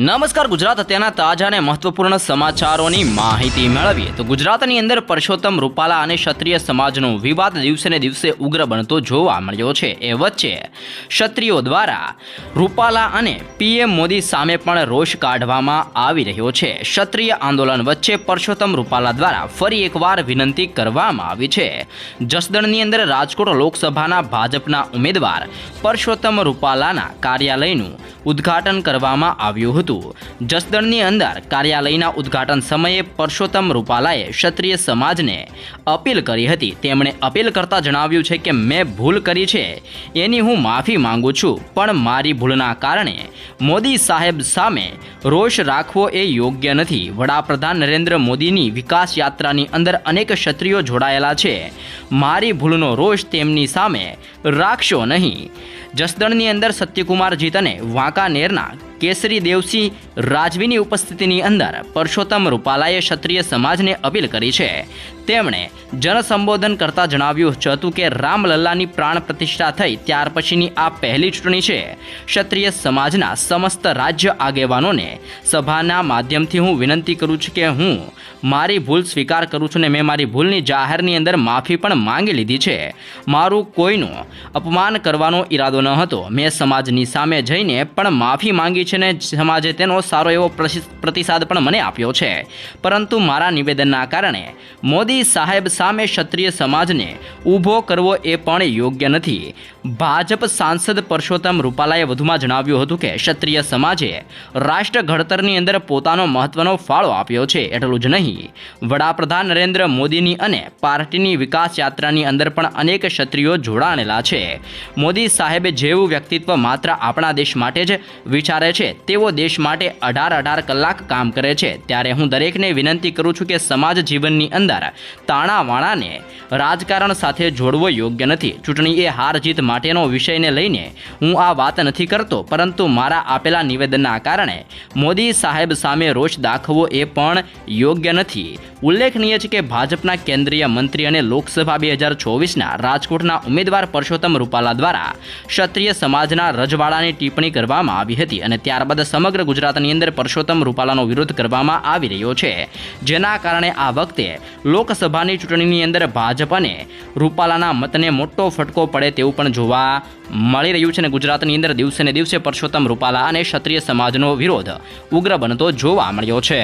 નમસ્કાર, ગુજરાત અત્યારના તાજા અને મહત્વપૂર્ણ સમાચારોની માહિતી મેળવીએ. તો ગુજરાતની અંદર પરસોત્તમ રૂપાલા અને ક્ષત્રિય સમાજનો વિવાદ દિવસે ને દિવસે ઉગ્ર બનતો જોવા મળ્યો છે. એ વચ્ચે ક્ષત્રિયો દ્વારા રૂપાલા અને પીએમ મોદી સામે પણ રોષ કાઢવામાં આવી રહ્યો છે. ક્ષત્રિય આંદોલન વચ્ચે પરસોત્તમ રૂપાલા દ્વારા ફરી એકવાર વિનંતી કરવામાં આવી છે. જસદણની અંદર રાજકોટ લોકસભાના ભાજપના ઉમેદવાર પરસોત્તમ રૂપાલાના કાર્યાલયનું ઉદ્ઘાટન કરવામાં આવ્યું હતું. જસદણની અંદર કાર્યાલયના ઉદ્ઘાટન સમયે પરસોત્તમ રૂપાલાએ ક્ષત્રિય સમાજને અપીલ કરી હતી. તેમણે અપીલ કરતા જણાવ્યું છે કે, મેં ભૂલ કરી છે, એની હું માફી માંગુ છું, પણ મારી ભૂલના કારણે મોદી સાહેબ સામે રોષ રાખવો એ યોગ્ય નથી. વડાપ્રધાન નરેન્દ્ર મોદીની વિકાસ યાત્રાની અંદર અનેક ક્ષત્રિયો જોડાયેલા છે. મારી ભૂલનો રોષ તેમની સામે રાખશો નહીં. જસદણની અંદર સત્યકુમાર જીત અને વાંકાનેરના કેસરી દેવસિંહ રાજવીની ઉપસ્થિતિની અંદર પરસોત્તમ રૂપાલાએ ક્ષત્રિય સમાજને અપીલ કરી છે. તેમણે જનસંબોધન કરતા જણાવ્યું હતું કે રામલલ્લાની પ્રાણ પ્રતિષ્ઠા થઈ ત્યાર પછીની આ પહેલી ચૂંટણી છે. ક્ષત્રિય સમાજના સમસ્ત રાજ્ય આગેવાનોને સભાના માધ્યમથી હું વિનંતી કરું છું કે હું મારી ભૂલ સ્વીકાર કરું છું ને મેં મારી ભૂલની જાહેરની અંદર માફી પણ માંગી લીધી છે. મારું કોઈનું અપમાન કરવાનો ઈરાદો ન હતો. મેં સમાજની સામે જઈને પણ માફી માંગી છે ને સમાજે તેનો સારો એવો પ્રતિસાદ પણ મને આપ્યો છે. પરંતુ મારા નિવેદનના કારણે મોદી સાહેબ સામે ક્ષત્રિય સમાજને ઊભો કરવો એ પણ યોગ્ય નથી. ભાજપ સાંસદ પરસોત્તમ રૂપાલાએ વધુમાં જણાવ્યું હતું કે ક્ષત્રિય સમાજે રાષ્ટ્ર ઘડતરની અંદર પોતાનો મહત્વનો ફાળો આપ્યો છે એટલું જ નહીં. વડાપ્રધાન નરેન્દ્ર મોદીની અને પાર્ટીની વિકાસ યાત્રાની અંદર પણ અનેક ક્ષત્રિયો જોડાણેલા છે. મોદી સાહેબે જેવું વ્યક્તિત્વ માત્ર આપણા દેશ માટે જ વિચારે છે, તેવો દેશ માટે અઢાર અઢાર કલાક કામ કરે છે. ત્યારે હું દરેકને વિનંતી કરું છું કે સમાજ જીવનની અંદર તાણાવાણાને રાજકારણ સાથે જોડવો યોગ્ય નથી. ચૂંટણી એ હાર જીત માટેનો વિષયને લઈને હું આ વાત નથી કરતો, પરંતુ મારા આપેલા નિવેદનના કારણે મોદી સાહેબ સામે રોષ દાખવવો એ પણ યોગ્ય નથી. ઉલ્લેખનીય છે કે ભાજપના કેન્દ્રીય મંત્રી અને લોકસભા બે હજાર ચોવીસના રાજકોટના ઉમેદવાર પરસોત્તમ રૂપાલા દ્વારા ક્ષત્રિય સમાજના રજવાડાની ટિપ્પણી કરવામાં આવી હતી અને ત્યારબાદ સમગ્ર ગુજરાતની અંદર પરસોત્તમ રૂપાલાનો વિરોધ કરવામાં આવી રહ્યો છે. જેના કારણે આ વખતે લોકસભાની ચૂંટણીની અંદર ભાજપને રૂપાલાના મતને મોટો ફટકો પડે તેવું પણ જોવા મળી રહ્યું છે અને ગુજરાતની અંદર દિવસે ને દિવસે પરસોત્તમ રૂપાલા અને ક્ષત્રિય સમાજનો વિરોધ ઉગ્ર બનતો જોવા મળ્યો છે.